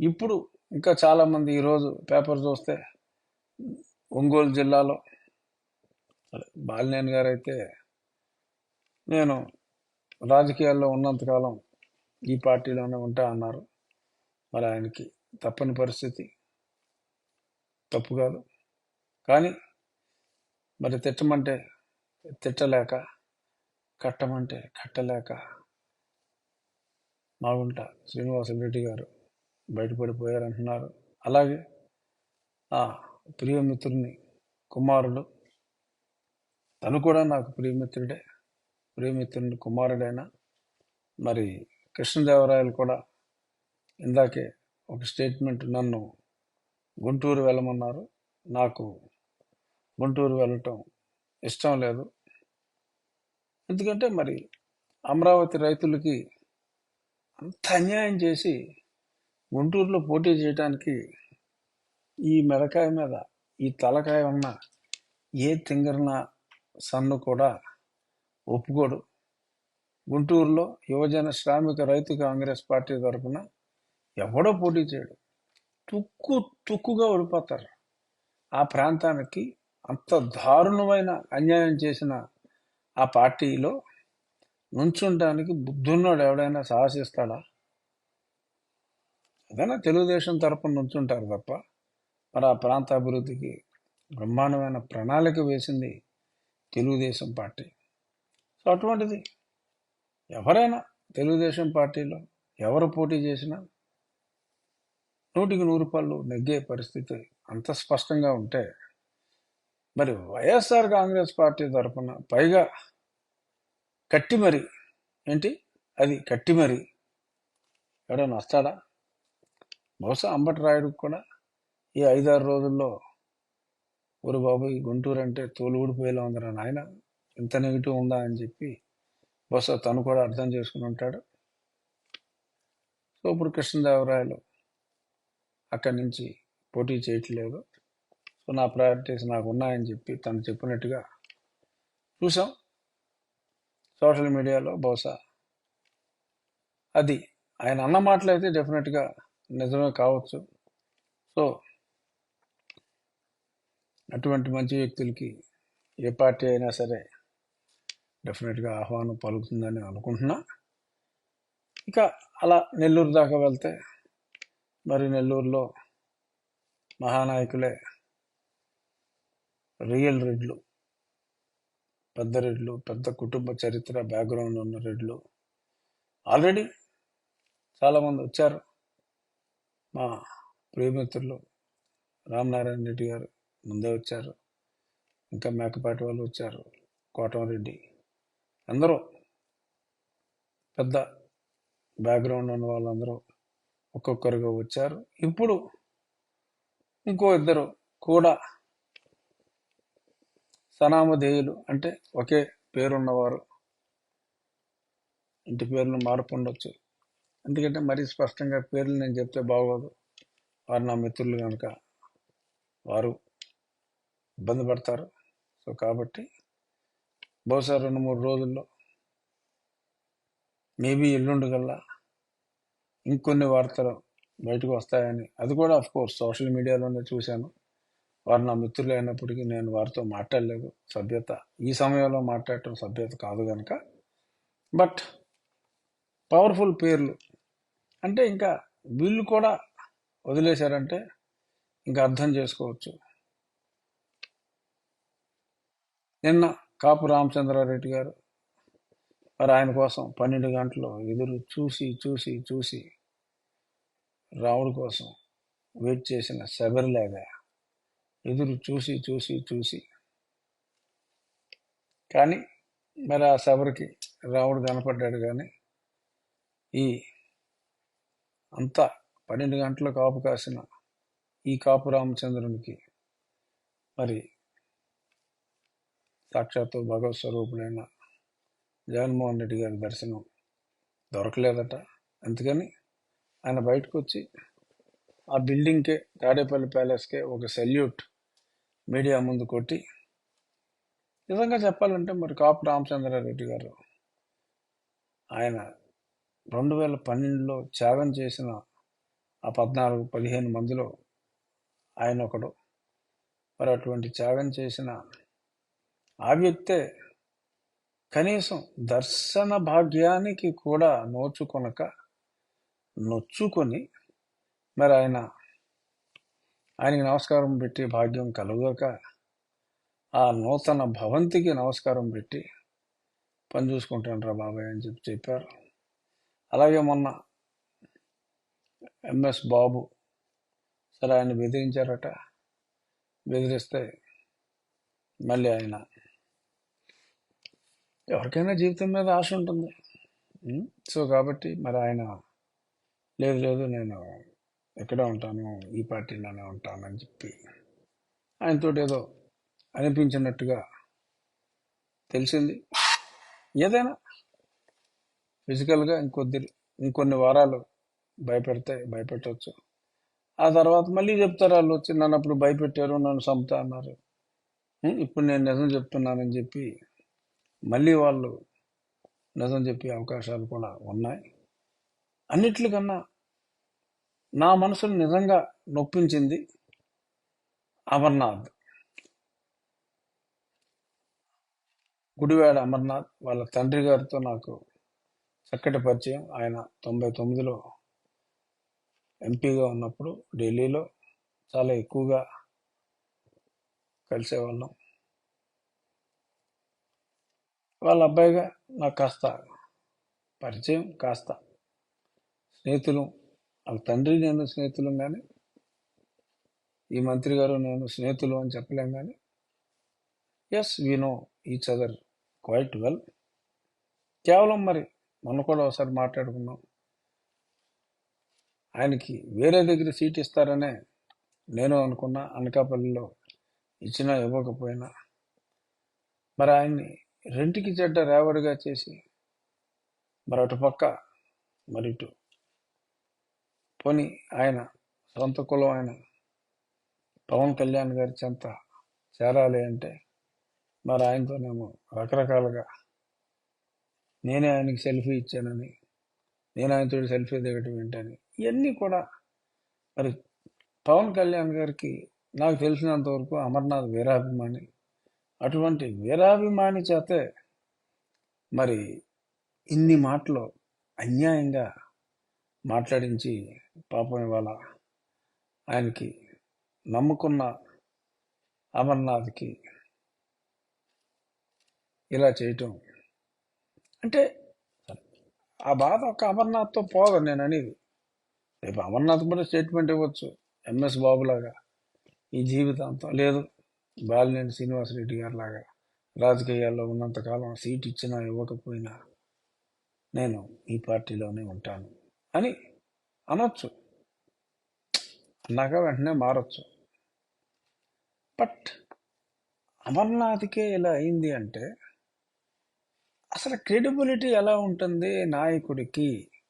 ఇప్పుడు ఇంకా చాలామంది ఈరోజు పేపర్ చూస్తే ఒంగోలు జిల్లాలో బాలినేని గారు అయితే నేను రాజకీయాల్లో ఉన్నంతకాలం ఈ పార్టీలోనే ఉంటా అన్నారు. మరి ఆయనకి తప్పని పరిస్థితి తప్పు కాదు. కానీ మరి తిట్టమంటే తిట్టలేక కట్టమంటే కట్టలేక మాగుంట శ్రీనివాస రెడ్డి గారు బయటపడిపోయారంటున్నారు. అలాగే ఆ ప్రియమిత్రుని కుమారుడు తను కూడా నాకు ప్రియమిత్రుడే. ప్రియమిత్రుని కుమారుడైన మరి కృష్ణదేవరాయలు కూడా ఇందాకే ఒక స్టేట్మెంట్ నన్ను గుంటూరు వెళ్ళమన్నారు. నాకు గుంటూరు వెళ్ళటం ఇష్టం లేదు. ఎందుకంటే మరి అమరావతి రైతులకి అంత అన్యాయం చేసి గుంటూరులో పోటీ చేయడానికి ఈ మెడకాయ మీద ఈ తలకాయ ఉన్న ఏ తింగరన సన్ను కూడా ఒప్పుకోడు. గుంటూరులో యువజన శ్రామిక రైతు కాంగ్రెస్ పార్టీ తరఫున ఎవడో పోటీ చేయడు. తుక్కు తుక్కుగా ఓడిపోతారు. ఆ ప్రాంతానికి అంత దారుణమైన అన్యాయం చేసిన ఆ పార్టీలో నుంచుంటానికి బుద్ధున్నోడు ఎవడైనా సాహసిస్తాడా? ఏదైనా తెలుగుదేశం తరపున నుంచుంటారు తప్ప మరి ఆ ప్రాంత అభివృద్ధికి బ్రహ్మాండమైన ప్రణాళిక వేసింది తెలుగుదేశం పార్టీ. సో అటువంటిది ఎవరైనా తెలుగుదేశం పార్టీలో ఎవరు పోటీ చేసినా నూటికి నూరు పళ్ళు నెగ్గే పరిస్థితి అంత స్పష్టంగా ఉంటే మరి వైఎస్ఆర్ కాంగ్రెస్ పార్టీ తరఫున పైగా కట్టి మరి ఏంటి? అది కట్టి మరి ఎవడైనా వస్తాడా? బహుశా అంబటి రాయుడు కూడా ఈ ఐదారు రోజుల్లో ఊరు బాబు ఈ గుంటూరు అంటే తోలు ఊడిపోయేలా ఉందిరా నాయన ఇంత నెగిటివ్ ఉందా అని చెప్పి బహుశా తను కూడా అర్థం చేసుకుని ఉంటాడు. సో ఇప్పుడు కృష్ణదేవరాయలు అక్కడి నుంచి పోటీ చేయట్లేదు. సో నా ప్రయారిటీస్ నాకు ఉన్నాయని చెప్పి తను చెప్పినట్టుగా చూసాం సోషల్ మీడియాలో బహుశా అది ఆయన అన్న మాటలు అయితే డెఫినెట్గా నిజమే కావచ్చు. సో అటువంటి మంచి వ్యక్తులకి ఏ పార్టీ అయినా సరే డెఫినెట్గా ఆహ్వానం పలుకుతుందని అనుకుంటున్నా. ఇక అలా నెల్లూరు దాకా వెళ్తే మరి నెల్లూరులో మహానాయకులే రియల్ రెడ్లు పెద్ద రెడ్లు పెద్ద కుటుంబ చరిత్ర బ్యాక్గ్రౌండ్ ఉన్న రెడ్లు. ఆల్రెడీ చాలామంది వచ్చారు. మా ప్రియమిత్రులు రామనారాయణ రెడ్డి గారు ముందే వచ్చారు. ఇంకా మేకపాటి వాళ్ళు వచ్చారు. కోటమరెడ్డి అందరూ పెద్ద బ్యాక్గ్రౌండ్ ఉన్న వాళ్ళందరూ ఒక్కొక్కరుగా వచ్చారు. ఇప్పుడు ఇంకో ఇద్దరు కూడా సనామధేయులు అంటే ఒకే పేరున్నవారు. ఇంటి పేరును మార్పు ఉండొచ్చు. ఎందుకంటే మరీ స్పష్టంగా పేర్లు నేను చెప్తే బాగోదు. వారు నా మిత్రులు కనుక వారు ఇబ్బంది పడతారు. సో కాబట్టి బహుశా రెండు మూడు రోజుల్లో మేబీ ఎల్లుండి కల్లా ఇంకొన్ని వార్తలు బయటకు వస్తాయని. అది కూడా అఫ్ కోర్స్ సోషల్ మీడియాలోనే చూశాను. వారు నా మిత్రులు అయినప్పటికీ నేను వారితో మాట్లాడలేదు. సభ్యత ఈ సమయంలో మాట్లాడటం సభ్యత కాదు కనుక బట్ పవర్ఫుల్ పేర్లు అంటే ఇంకా వీళ్ళు కూడా వదిలేశారంటే ఇంకా అర్థం చేసుకోవచ్చు. నిన్న కాపు రామచంద్రారెడ్డి గారు మరి ఆయన కోసం పన్నెండు గంటలు ఎదురు చూసి చూసి చూసి రాముడి కోసం వెయిట్ చేసిన శబరిలాగా ఎదురు చూసి చూసి చూసి. కానీ మరి ఆ శబరికి రాముడు కనపడ్డాడు కానీ ఈ అంతా పన్నెండు గంటల కాపు కాసిన ఈ కాపు రామచంద్రునికి మరి సాక్షాత్తు భగవత్ స్వరూపుడైన జగన్మోహన్ రెడ్డి గారి దర్శనం దొరకలేదట. అందుకని ఆయన బయటకు వచ్చి ఆ బిల్డింగ్కే తాడేపల్లి ప్యాలెస్కే ఒక సెల్యూట్ మీడియా ముందు కొట్టి నిజంగా చెప్పాలంటే మరి కాపు రామచంద్రారెడ్డి గారు ఆయన రెండు వేల పన్నెండులో త్యాగం చేసిన ఆ పద్నాలుగు పదిహేను మందిలో ఆయన ఒకడు. మరి అటువంటి త్యాగం చేసిన ఆ వ్యక్తే కనీసం దర్శన భాగ్యానికి కూడా నోచుకొనక నొచ్చుకొని మరి ఆయన ఆయనకి నమస్కారం పెట్టి భాగ్యం కలుగక ఆ నూతన భవంతికి నమస్కారం పెట్టి పని చూసుకుంటాను బాబాయ్ అని చెప్పి చెప్పారు. అలాగే మొన్న ఎంఎస్ బాబు సరే ఆయన బెదిరించారట. బెదిరిస్తే మళ్ళీ ఆయన ఎవరికైనా జీవితం మీద ఆశ ఉంటుంది. సో కాబట్టి మరి ఆయన లేదు లేదు నేను ఎక్కడే ఉంటాను ఈ పార్టీలోనే ఉంటానని చెప్పి ఆయనతో ఏదో అనిపించినట్టుగా తెలిసింది. ఏదైనా ఫిజికల్గా ఇంకొద్ది ఇంకొన్ని వారాలు భయపెడితే భయపెట్టవచ్చు ఆ తర్వాత మళ్ళీ చెప్తారు వాళ్ళు వచ్చి నన్ను అప్పుడు భయపెట్టారు నన్ను చంపుతా అన్నారు. ఇప్పుడు నేను నిజం చెప్తున్నానని చెప్పి మళ్ళీ వాళ్ళు నిజం చెప్పే అవకాశాలు కూడా ఉన్నాయి. అన్నిట్లకన్నా నా మనసును నిజంగా నొప్పించింది అమర్నాథ్. గుడివాడ అమర్నాథ్ వాళ్ళ తండ్రి గారితో నాకు చక్కటి పరిచయం. ఆయన తొంభై తొమ్మిదిలో ఎంపీగా ఉన్నప్పుడు ఢిల్లీలో చాలా ఎక్కువగా కలిసేవాళ్ళం. వాళ్ళ అబ్బాయిగా నాకు కాస్త పరిచయం కాస్త స్నేహితులు వాళ్ళ తండ్రి నేను స్నేహితులు కానీ ఈ మంత్రి గారు నేను స్నేహితులు అని చెప్పలేం కానీ as we know each other quite well కేవలం మరి మొన్న కూడా ఒకసారి మాట్లాడుకున్నాం. ఆయనకి వేరే దగ్గర సీట్ ఇస్తారనే నేను అనుకున్నా అనకాపల్లిలో ఇచ్చినా ఇవ్వకపోయినా. మరి ఆయన్ని రెంటికి చెడ్డ రేవడిగా చేసి మరి అటు పక్క మరి ఇటు. పోని ఆయన సొంత కులం ఆయన పవన్ కళ్యాణ్ గారి చెంత చేరాలి అంటే మరి ఆయనతోనేమో రకరకాలుగా నేనే ఆయనకి సెల్ఫీ ఇచ్చానని నేను ఆయనతో సెల్ఫీ దిగటం ఏంటని ఇవన్నీ కూడా మరి పవన్ కళ్యాణ్ గారికి నాకు తెలిసినంత వరకు అమర్నాథ్ వీరాభిమాని. అటువంటి వీరాభిమాని చేతే మరి ఇన్ని మాటలు అన్యాయంగా మాట్లాడించి పాపం ఇవాళ ఆయనకి నమ్ముకున్న అమర్నాథ్కి ఇలా చేయటం అంటే ఆ బాధ ఒక అమర్నాథ్తో పోదు నేను అనేది. రేపు అమర్నాథ్ కూడా స్టేట్మెంట్ ఇవ్వచ్చు ఎంఎస్ బాబులాగా ఈ జీవితాంతం లేదు బాలినేని శ్రీనివాసరెడ్డి గారి లాగా. రాజకీయాల్లో ఉన్నంతకాలం సీట్ ఇచ్చినా ఇవ్వకపోయినా నేను ఈ పార్టీలోనే ఉంటాను అని అనొచ్చు. అన్నాక వెంటనే మారచ్చు. బట్ అమర్నాథ్కే ఇలా అయింది అంటే అసలు క్రెడిబిలిటీ ఎలా ఉంటుంది నాయకుడికి?